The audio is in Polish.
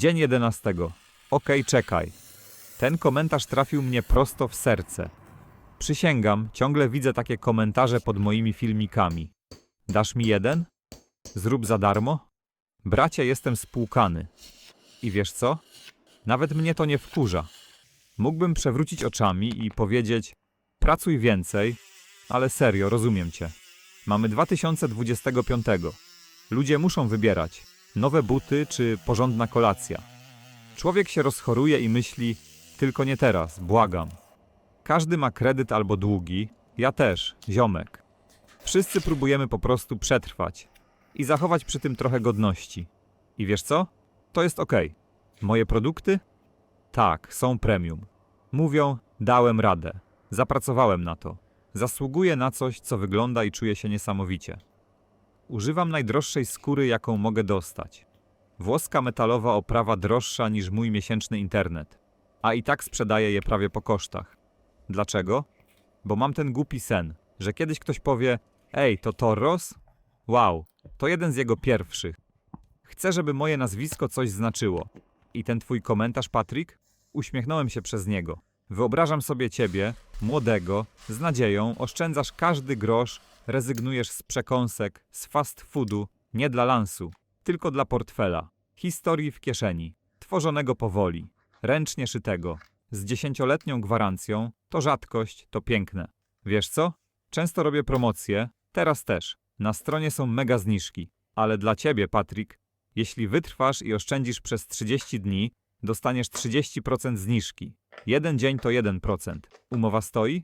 Dzień 11. Okej, czekaj. Ten komentarz trafił mnie prosto w serce. Przysięgam, ciągle widzę takie komentarze pod moimi filmikami. Dasz mi jeden? Zrób za darmo? Bracie, jestem spłukany. I wiesz co? Nawet mnie to nie wkurza. Mógłbym przewrócić oczami i powiedzieć: Pracuj więcej, ale serio, rozumiem cię. Mamy 2025. Ludzie muszą wybierać nowe buty czy porządna kolacja. Człowiek się rozchoruje i myśli: Tylko nie teraz, błagam. Każdy ma kredyt albo długi, ja też, ziomek. Wszyscy próbujemy po prostu przetrwać i zachować przy tym trochę godności. I wiesz co? To jest ok. Moje produkty? Tak, są premium. Mówią, dałem radę. Zapracowałem na to. Zasługuję na coś, co wygląda i czuje się niesamowicie. Używam najdroższej skóry, jaką mogę dostać. Włoska metalowa oprawa droższa niż mój miesięczny internet. A i tak sprzedaję je prawie po kosztach. Dlaczego? Bo mam ten głupi sen, że kiedyś ktoś powie: Ej, to Torros? Wow, to jeden z jego pierwszych. Chcę, żeby moje nazwisko coś znaczyło. I ten twój komentarz, Patryk? Uśmiechnąłem się przez niego. Wyobrażam sobie ciebie, młodego, z nadzieją, oszczędzasz każdy grosz, rezygnujesz z przekąsek, z fast foodu, nie dla lansu, tylko dla portfela. Historii w kieszeni, tworzonego powoli, ręcznie szytego, z dziesięcioletnią gwarancją, to rzadkość, to piękne. Wiesz co? Często robię promocje, teraz też. Na stronie są mega zniżki, ale dla ciebie, Patryk, jeśli wytrwasz i oszczędzisz przez 30 dni, dostaniesz 30% zniżki. Jeden dzień to 1%. Umowa stoi?